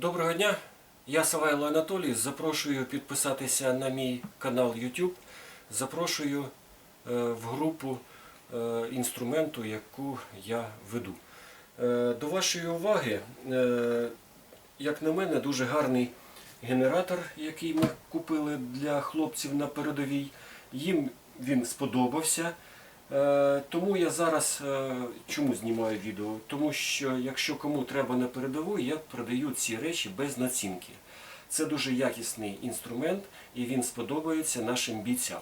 Доброго дня, я Савайло Анатолій. Запрошую підписатися на мій канал YouTube. Запрошую е, в групу е, інструменту, яку я веду. Е, До вашої уваги, як на мене, дуже гарний генератор, який ми купили для хлопців на передовій. Їм він сподобався. Е, Тому я зараз е, чому знімаю відео? Тому що якщо кому треба на передову, я продаю ці речі без націнки. Це дуже якісний інструмент і він сподобається нашим бійцям.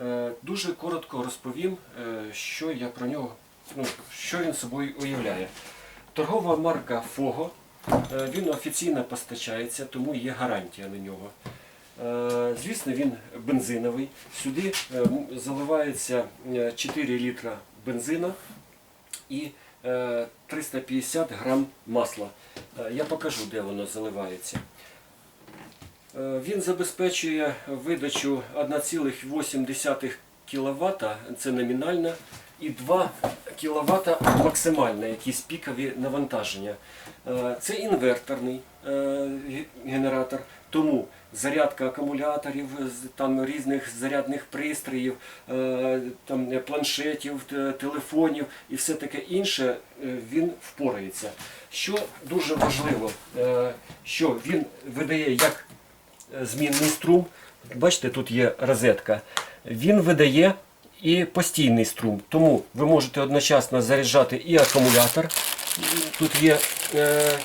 Е, Дуже коротко розповім, що я про нього, ну, що він собою уявляє. Торгова марка Фого. Він офіційно постачається, тому є гарантія на нього. Е, Звісно, він бензиновий. Сюди е, заливається е, 4 літра бензина і е, 350 грам масла. Е, Я покажу, де воно заливається. Е, Він забезпечує видачу 1,8 кВт, це номінальна, і 2 кВт максимальне, якісь пікові навантаження. Е, Це інверторний е, генератор, тому зарядка акумуляторів, там різних зарядних пристроїв, е, там планшетів, телефонів і все таке інше, він впорається. Що дуже важливо, що він видає як змінний струм. Бачите, тут є розетка. Він видає і постійний струм. Тому ви можете одночасно заряджати і акумулятор. Тут є е,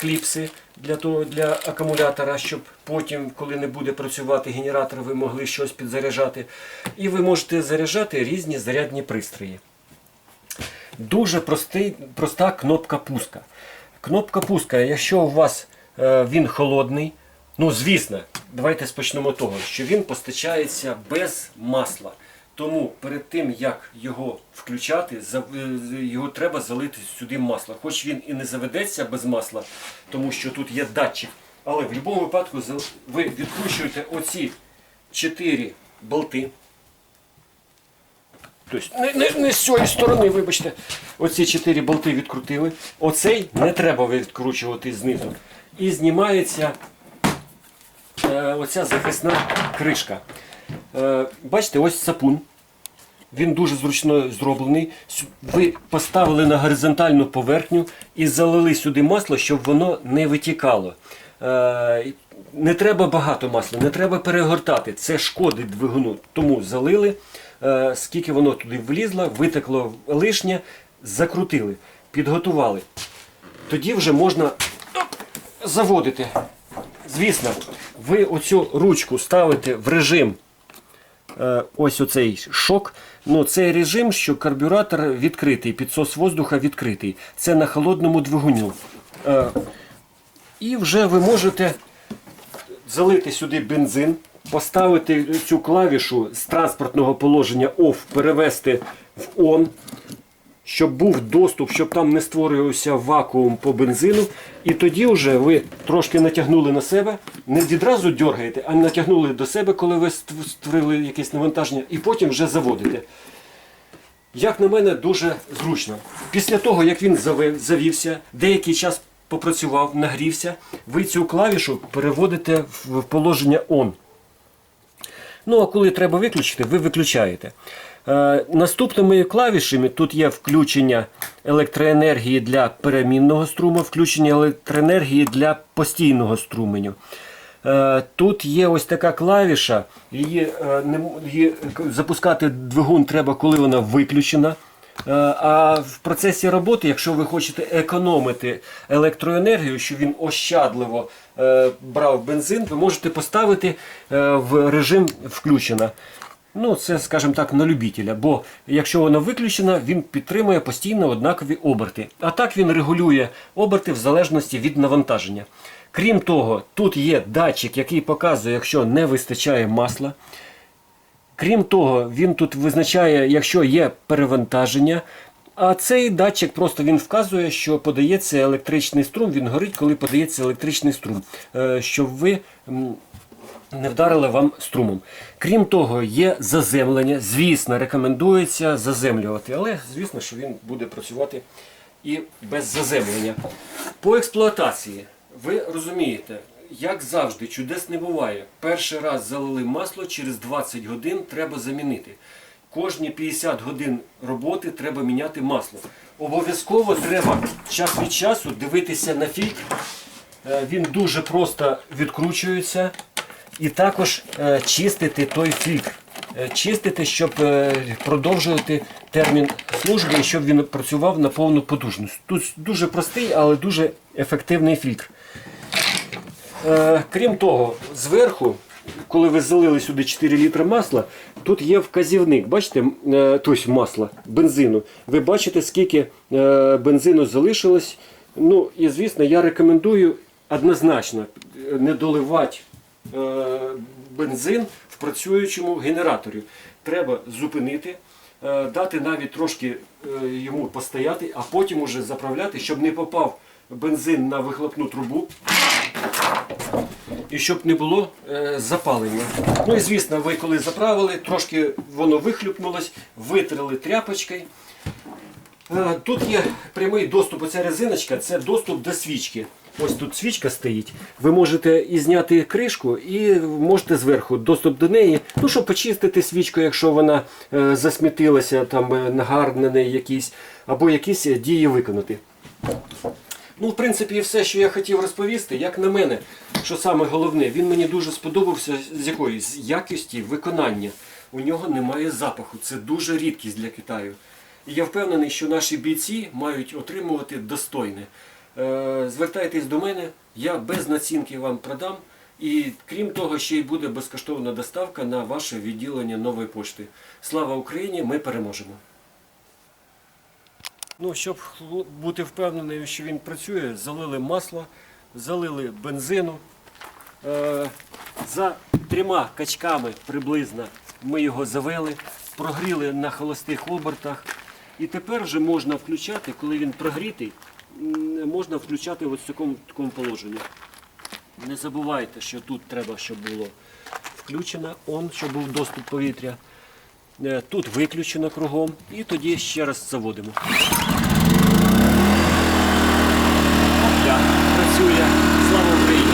кліпси для, того, для акумулятора, щоб потім, коли не буде працювати генератор, ви могли щось підзаряджати. І ви можете заряджати різні зарядні пристрої. Дуже простий, проста кнопка пуска. Кнопка пуска, якщо у вас е, він холодний, ну звісно, давайте спочнемо того, що він постачається без масла. Тому перед тим, як його включати, е, його треба залити сюди масло. Хоч він і не заведеться без масла, тому що тут є датчик. Але в будь-якому випадку ви відкручуєте оці 4 болти. Тобто не, не, не з цієї сторони, вибачте. Оці чотири болти відкрутили. Оцей не треба відкручувати знизу. І знімається е, оця захисна кришка. Е, бачите, ось сапун. Він дуже зручно зроблений. Ви поставили на горизонтальну поверхню і залили сюди масло, щоб воно не витікало. Е, Не треба багато масла, не треба перегортати. Це шкодить двигуну. Тому залили, е, скільки воно туди влізло, витекло лишнє, закрутили, підготували. Тоді вже можна заводити. Звісно, ви оцю ручку ставите в режим ось оцей шок. Ну, цей режим, що карбюратор відкритий, підсос воздуха відкритий. Це на холодному двигуню. Е, І вже ви можете залити сюди бензин, поставити цю клавішу з транспортного положення OFF, перевести в ON, щоб був доступ, щоб там не створювався вакуум по бензину. І тоді вже ви трошки натягнули на себе, не відразу дергаєте, а натягнули до себе, коли ви створили якесь навантаження, і потім вже заводите. Як на мене, дуже зручно. Після того, як він завівся, деякий час попрацював, нагрівся, ви цю клавішу переводите в положення ON. Ну, а коли треба виключити, ви виключаєте. Е, наступними клавішами тут є включення електроенергії для перемінного струму, включення електроенергії для постійного струменю. Е, Тут є ось така клавіша. Її, е, її запускати двигун треба, коли вона виключена. Е, А в процесі роботи, якщо ви хочете економити електроенергію, щоб він ощадливо е, брав бензин, ви можете поставити е, в режим включена. Ну, це, скажімо так, на любителя, бо якщо вона виключена, він підтримує постійно однакові оберти. А так він регулює оберти в залежності від навантаження. Крім того, тут є датчик, який показує, якщо не вистачає масла. Крім того, він тут визначає, якщо є перевантаження. А цей датчик просто він вказує, що подається електричний струм, він горить, коли подається електричний струм, е, щоб ви не вдарили вам струмом. Крім того, є заземлення. Звісно, рекомендується заземлювати, але звісно, що він буде працювати і без заземлення. По експлуатації ви розумієте, як завжди, чудес не буває. Перший раз залили масло, через 20 годин треба замінити. Кожні 50 годин роботи треба міняти масло. Обов'язково треба час від часу дивитися на фільтр. Е, Він дуже просто відкручується. І також е, чистити той фільтр. Е, Чистити, щоб продовжувати термін служби щоб він працював на повну потужність. Тут дуже простий, але дуже ефективний фільтр. Е, Крім того, зверху, коли ви залили сюди 4 літри масла, тут є вказівник. Бачите, е, тобто масла, бензину. Ви бачите, скільки е, бензину залишилось. Ну і звісно, я рекомендую однозначно е, не доливати бензин в працюючому генераторі. Треба зупинити, дати навіть трошки йому постояти, а потім уже заправляти, щоб не попав бензин на вихлопну трубу і щоб не було е, запалення. Ну і звісно, ви коли заправили, трошки воно вихлюпнулось, витрили тряпочкою. Е, Тут є прямий доступ, оця резиночка, це доступ до свічки. Ось тут свічка стоїть. Ви можете і зняти кришку, і можете зверху доступ до неї, ну, щоб почистити свічку, якщо вона е, засмітилася, там е, нагар на неї якийсь, або якісь е, дії виконати. Ну, в принципі, і все, що я хотів розповісти, як на мене, що саме головне, він мені дуже сподобався з якої? З якості виконання. У нього немає запаху. Це дуже рідкість для Китаю. І я впевнений, що наші бійці мають отримувати достойне. Е, Звертайтесь до мене, я без націнки вам продам. І крім того, ще й буде безкоштовна доставка на ваше відділення нової пошти. Слава Україні! Ми переможемо! Ну, щоб бути впевненим, що він працює, залили масло, залили бензину. Е, за трьома качками приблизно ми його завели, прогріли на холостих обертах. І тепер вже можна включати, коли він прогрітий, можна включати ось в такому, такому положенні. Не забувайте, що тут треба, щоб було включено он, щоб був доступ повітря. Е, Тут виключено кругом. І тоді ще раз заводимо. Працює. Слава Україні.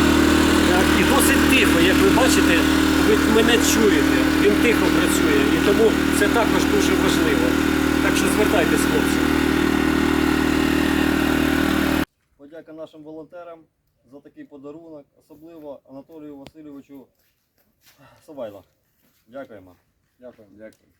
І досить тихо, як ви бачите, ви мене чуєте. Він тихо працює. І тому це також дуже важливо. Так що звертайтесь, хлопці. Подяка нашим волонтерам за такий подарунок, особливо Анатолію Васильовичу Савайла. Дякуємо. Дякую, дякую.